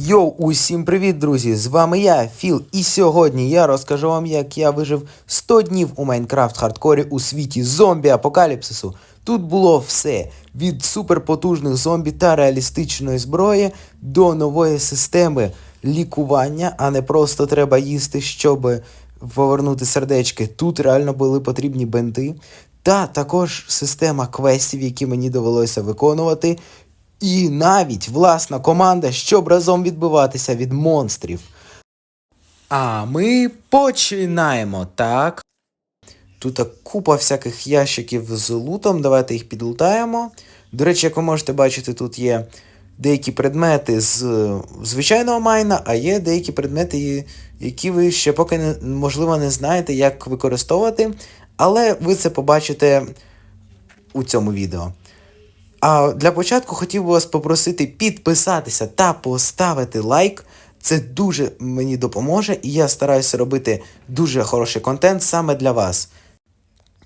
Йоу, усім привіт, друзі! З вами я, Філ, і сьогодні я розкажу вам, як я вижив 100 днів у Майнкрафт хардкорі у світі зомбі апокаліпсису. Тут було все: від суперпотужних зомбі та реалістичної зброї до нової системи лікування, а не просто треба їсти, щоб повернути сердечки. Тут реально були потрібні бенти. Та також система квестів, які мені довелося виконувати. І навіть власна команда, щоб разом відбиватися від монстрів. А ми починаємо, так? Тут купа всяких ящиків з лутом, давайте їх підлутаємо. До речі, як ви можете бачити, тут є деякі предмети з звичайного майна, а є деякі предмети, які ви ще поки не, можливо не знаєте, як використовувати, але ви це побачите у цьому відео. А для початку хотів би вас попросити підписатися та поставити лайк. Це дуже мені допоможе, і я стараюся робити дуже хороший контент саме для вас.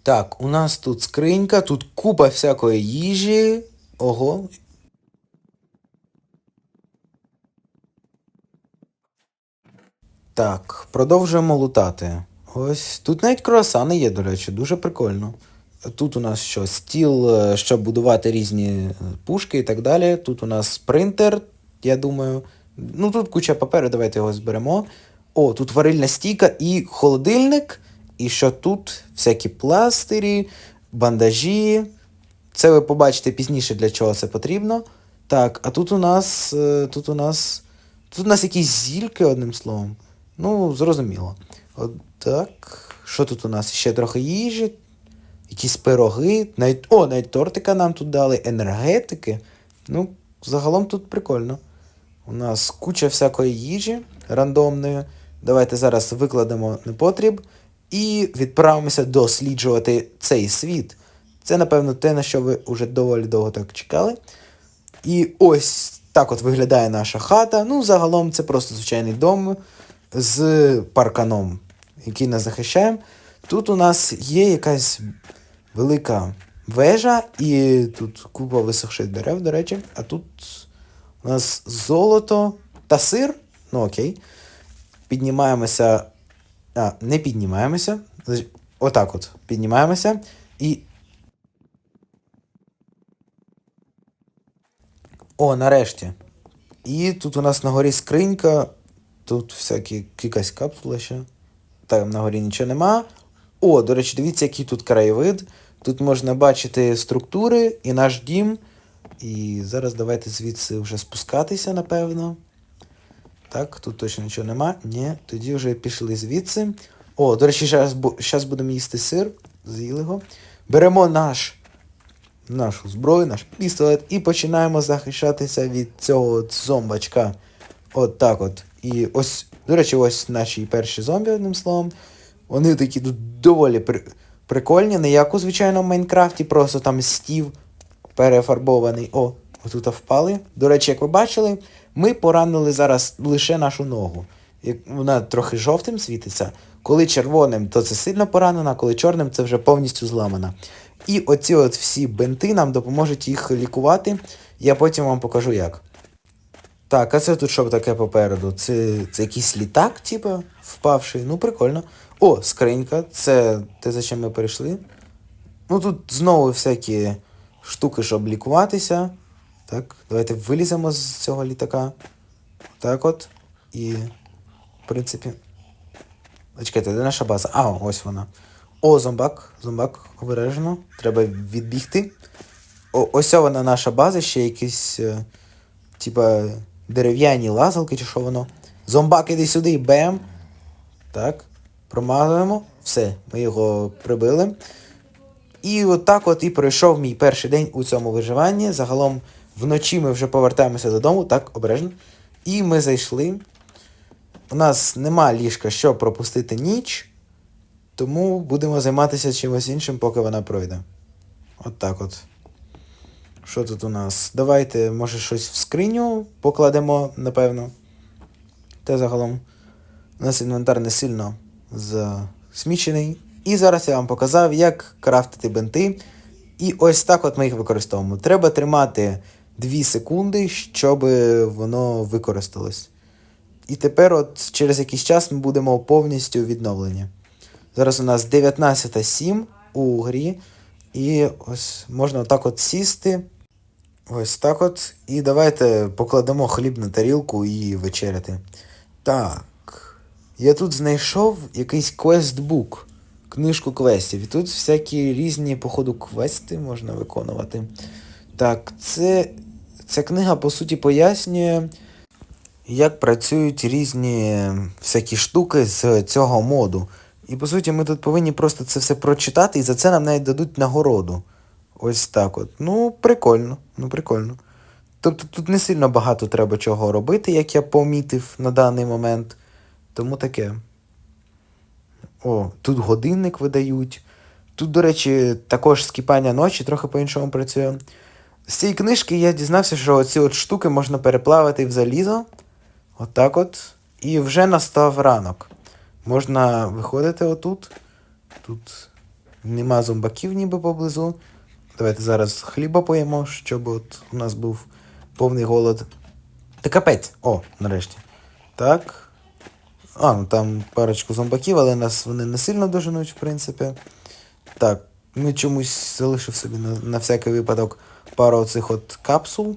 Так, у нас тут скринька, тут купа всякої їжі. Ого. Так, продовжуємо лутати. Ось тут навіть круасани є, до речі, дуже прикольно. Тут у нас що? Стіл, е, щоб будувати різні е, пушки і так далі. Тут у нас принтер, я думаю. Ну тут куча паперу, давайте його зберемо. О, тут варильна стійка і холодильник. І що тут? Всякі пластирі, бандажі. Це ви побачите пізніше, для чого це потрібно. Так, а тут у нас. е, Тут у нас. Тут у нас якісь зільки, одним словом. Ну, зрозуміло. От так. Що тут у нас? Ще трохи їжі. Якісь пироги, навіть, о, навіть тортика нам тут дали, енергетики. Ну, загалом тут прикольно. У нас куча всякої їжі рандомної. Давайте зараз викладемо непотріб і відправимося досліджувати цей світ. Це, напевно, те, на що ви вже доволі довго так чекали. І ось так от виглядає наша хата. Ну, загалом це просто звичайний дом з парканом, який нас захищає. Тут у нас є якась велика вежа, і тут купа висохших дерев, до речі. А тут у нас золото та сир. Ну окей. Піднімаємося. А, не піднімаємося. Отак от. Піднімаємося. І. О, нарешті. І тут у нас на горі скринька. Тут всякі якась капсула ще. Там на горі нічого нема. О, до речі, дивіться, який тут краєвид. Тут можна бачити структури і наш дім. І зараз давайте звідси вже спускатися, напевно. Так, тут точно нічого нема. Ні, тоді вже пішли звідси. О, до речі, зараз, будемо їсти сир. З'їли його. Беремо наш, нашу зброю, наш пістолет і починаємо захищатися від цього от зомбачка. От так от. І ось, до речі, ось наші перші зомбі, одним словом. Вони такі доволі при... прикольні, не як у звичайному Майнкрафті, просто там стів перефарбований. О, отут впали. До речі, як ви бачили, ми поранили зараз лише нашу ногу. Вона трохи жовтим світиться. Коли червоним, то це сильно поранена, коли чорним, це вже повністю зламана. І оці от всі бинти нам допоможуть їх лікувати. Я потім вам покажу як. Так, а це тут що таке попереду? Це це якийсь літак, типу, впавший. Ну, прикольно. О, скринька, це те, за чим ми перейшли. Ну тут знову всякі штуки, щоб лікуватися. Так, давайте виліземо з цього літака. Так от. І. В принципі. Чекайте, де наша база? А, ось вона. О, зомбак. Зомбак обережно. Треба відбігти. О, ось вона наша база, ще якісь. Е, типа дерев'яні лазалки, чи що воно. Зомбак, іди сюди, бем. Так. Промазуємо. Все, ми його прибили. І отак от і пройшов мій перший день у цьому виживанні. Загалом вночі ми вже повертаємося додому, так, обережно. І ми зайшли. У нас нема ліжка, щоб пропустити ніч. Тому будемо займатися чимось іншим, поки вона пройде. От так от. Що тут у нас? Давайте, може, щось в скриню покладемо, напевно. Та загалом у нас інвентар не сильно засмічений. І зараз я вам показав, як крафтити бенти. І ось так от ми їх використовуємо. Треба тримати 2 секунди, щоб воно використалось. І тепер, от через якийсь час, ми будемо повністю відновлені. Зараз у нас 19.7 у грі. І ось можна отак от сісти. Ось так от. І давайте покладемо хліб на тарілку і вечеряти. Так. Я тут знайшов якийсь квестбук, книжку квестів. І тут всякі різні, походу, квести можна виконувати. Так, це, ця книга, по суті, пояснює, як працюють різні всякі штуки з цього моду. І по суті, ми тут повинні просто це все прочитати, і за це нам навіть дадуть нагороду. Ось так от. Ну, прикольно, ну прикольно. Тобто тут не сильно багато треба чого робити, як я помітив на даний момент. Тому таке. О, тут годинник видають. Тут, до речі, також скіпання ночі трохи по-іншому працює. З цієї книжки я дізнався, що оці от штуки можна переплавити в залізо. Отак от. І вже настав ранок. Можна виходити отут. Тут нема зомбаків ніби поблизу. Давайте зараз хліба поїмо, щоб от у нас був повний голод. Та капець! О, нарешті. Так. А, ну там парочку зомбаків, але нас вони не сильно доженуть, в принципі. Так, ми чомусь залишив собі на, на всякий випадок пару оцих от капсул.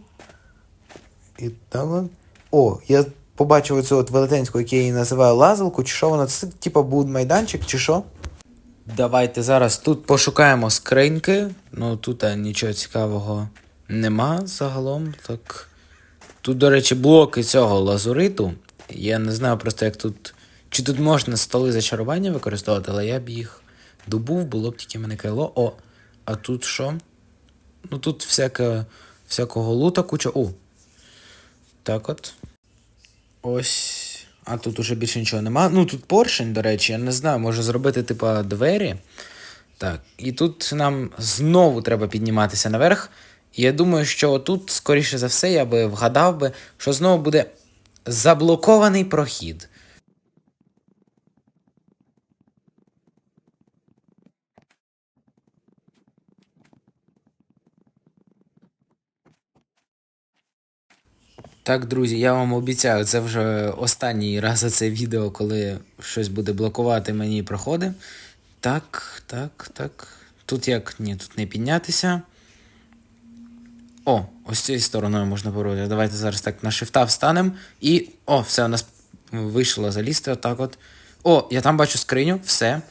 І от. О, я побачив оцю от велетенську, яку я її називаю лазилку, чи що вона це, типа буд майданчик, чи що? Давайте зараз тут пошукаємо скриньки. Ну тут а, нічого цікавого нема загалом. Так. Тут, до речі, блоки цього лазуриту. Я не знаю просто, як тут. Чи тут можна столи зачарування використовувати, але я б їх добув, було б тільки мене кайло. О, а тут що? Ну тут всяке, всякого лута куча. О. Так от. Ось. А тут уже більше нічого нема. Ну тут поршень, до речі, я не знаю, може зробити, типа, двері. Так, і тут нам знову треба підніматися наверх. Я думаю, що тут, скоріше за все, я би вгадав би, що знову буде заблокований прохід. Так, друзі, я вам обіцяю, це вже останній раз за це відео, коли щось буде блокувати мені проходи. Так, так, так. Тут як. Ні, тут не піднятися. О, ось цією стороною можна породити. Давайте зараз так на шифта встанемо. І. О, все, у нас вийшло залізти. Отак от. О, я там бачу скриню, все.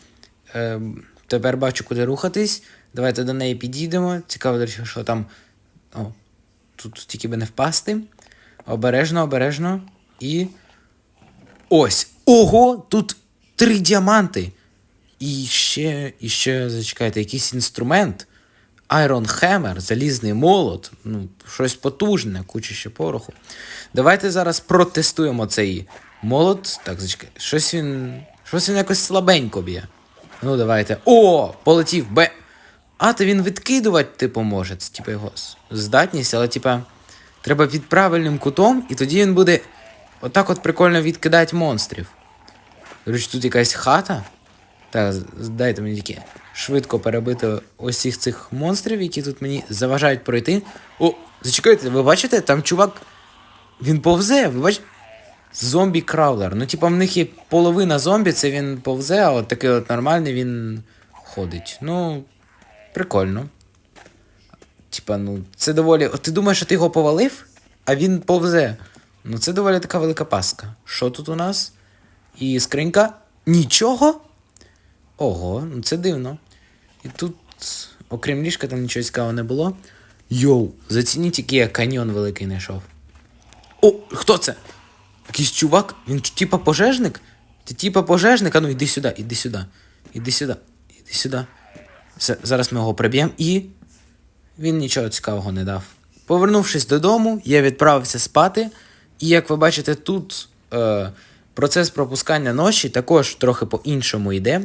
Е, тепер бачу, куди рухатись. Давайте до неї підійдемо. Цікаво, речі, що там. О, тут тільки би не впасти. Обережно, обережно. І. Ось! Ого! Тут три діаманти. І ще, і ще, зачекайте, якийсь інструмент. Iron Hammer, залізний молот, ну, щось потужне, куча ще пороху. Давайте зараз протестуємо цей молот. Так, зачекайте, щось він. Щось він якось слабенько б'є. Ну, давайте. О! Полетів! Бе! А, то він відкидувати, типу, може. Це типу його здатність, але, типа, треба під правильним кутом, і тоді він буде отак от прикольно відкидати монстрів. Речі, тут якась хата. Так, дайте мені тільки швидко перебити цих цих монстрів, які тут мені заважають пройти. О, зачекайте, ви бачите, там чувак. Він повзе, ви бачите? Зомбі краулер. Ну, типа, в них є половина зомбі, це він повзе, а от такий от нормальний він ходить. Ну, прикольно. Типа, ну, це доволі. Ти думаєш, що ти його повалив, а він повзе. Ну, це доволі така велика паска. Що тут у нас? І скринька? Нічого? Ого, ну це дивно. І тут, окрім ліжка, там нічого цікавого не було. Йоу, зацініть, який я каньйон великий знайшов. О, хто це? Якийсь чувак? Він типа пожежник? Ти типа пожежник? А ну іди сюди, іди сюди. Іди сюди, іди сюди. Зараз ми його приб'ємо і. Він нічого цікавого не дав. Повернувшись додому, я відправився спати, і як ви бачите, тут е, процес пропускання ночі також трохи по-іншому йде.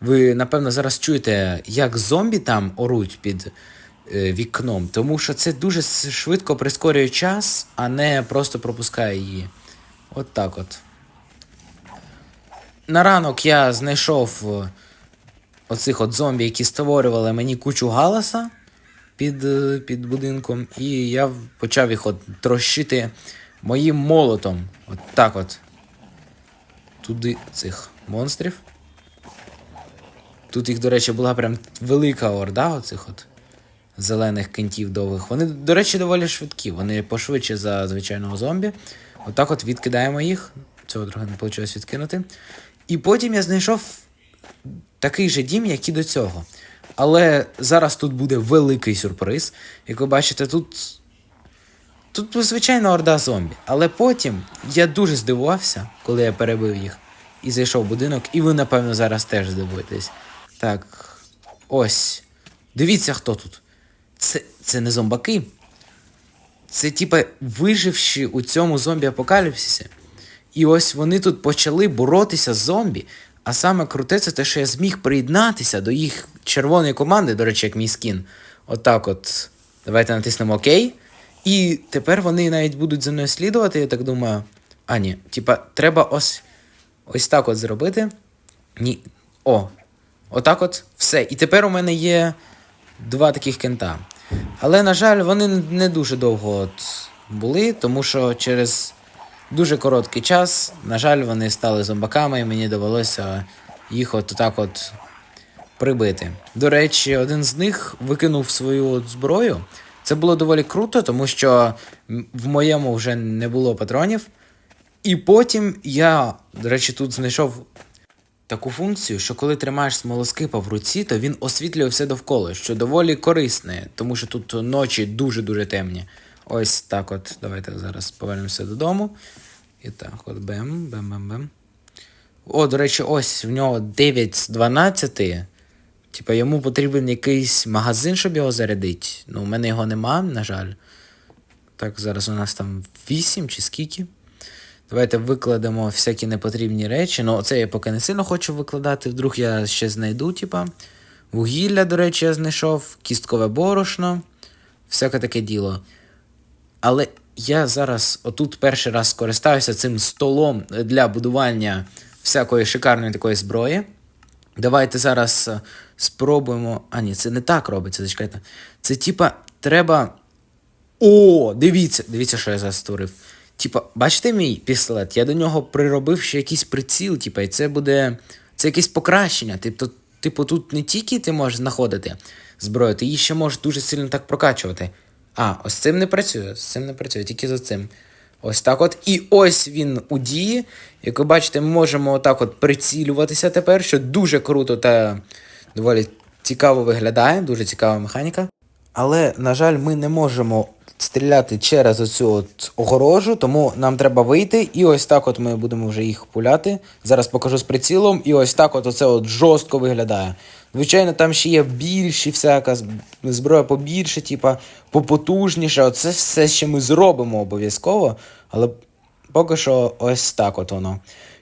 Ви, напевно, зараз чуєте, як зомбі там оруть під е, вікном, тому що це дуже швидко прискорює час, а не просто пропускає її. От так от. На ранок я знайшов е, оцих от зомбі, які створювали мені кучу галаса. Під, е, під будинком, і я почав їх от трощити моїм молотом. От так от. Туди цих монстрів. Тут їх, до речі, була прям велика орда оцих от зелених кентів довгих. Вони, до речі, доволі швидкі. Вони пошвидше за звичайного зомбі. Отак от відкидаємо їх. Цього трохи не вийшло відкинути. І потім я знайшов такий же дім, як і до цього. Але зараз тут буде великий сюрприз. Як ви бачите, тут. Тут звичайна орда зомбі. Але потім я дуже здивувався, коли я перебив їх і зайшов в будинок, і ви, напевно, зараз теж здивуєтесь. Так. Ось. Дивіться, хто тут. Це, це не зомбаки. Це, типа, виживши у цьому зомбі-апокаліпсисі. І ось вони тут почали боротися з зомбі. А саме круте, це те, що я зміг приєднатися до їх червоної команди, до речі, як мій скін. Отак от. Давайте натиснемо ОК. І тепер вони навіть будуть за мною слідувати, я так думаю. А, ні, типа, треба ось ось так от зробити. Ні. О. Отак от все. І тепер у мене є два таких кента. Але, на жаль, вони не дуже довго от були, тому що через дуже короткий час, на жаль, вони стали зомбаками, і мені довелося їх от так от прибити. До речі, один з них викинув свою зброю. Це було доволі круто, тому що в моєму вже не було патронів. І потім я, до речі, тут знайшов таку функцію, що коли тримаєш смолоскипа в руці, то він освітлює все довкола, що доволі корисне, тому що тут ночі дуже-дуже темні. Ось так от. Давайте зараз повернемося додому. І так, от бем, бем, бем, бем. О, до речі, ось в нього 9 з 12. Типа йому потрібен якийсь магазин, щоб його зарядити. Ну, у мене його нема, на жаль. Так, зараз у нас там 8 чи скільки. Давайте викладемо всякі непотрібні речі. Ну, це я поки не сильно хочу викладати. Вдруг я ще знайду, типа. Вугілля, до речі, я знайшов, кісткове борошно, всяке таке діло. Але я зараз отут перший раз скористаюся цим столом для будування всякої шикарної такої зброї. Давайте зараз е, спробуємо. А, ні, це не так робиться, зачекайте. Це типа треба. О, дивіться, дивіться, що я зараз створив. Типа, бачите мій пістолет? Я до нього приробив ще якийсь приціл, типа, і це буде. Це якесь покращення. Тобто, типу, тут не тільки ти можеш знаходити зброю, ти її ще можеш дуже сильно так прокачувати. А, ось цим не працює, з цим не працює, тільки за цим. Ось так от. І ось він у дії. Як ви бачите, ми можемо отак от прицілюватися тепер, що дуже круто та доволі цікаво виглядає, дуже цікава механіка. Але, на жаль, ми не можемо стріляти через оцю от огорожу, тому нам треба вийти, і ось так от ми будемо вже їх пуляти. Зараз покажу з прицілом, і ось так от оце от жорстко виглядає. Звичайно, там ще є більші всяка зброя побільше, типа попотужніше. Оце все ще ми зробимо обов'язково, але поки що ось так от воно.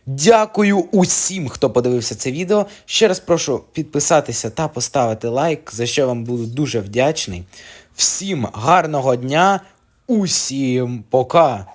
Дякую усім, хто подивився це відео. Ще раз прошу підписатися та поставити лайк, за що вам буду дуже вдячний. Всім гарного дня, усім пока!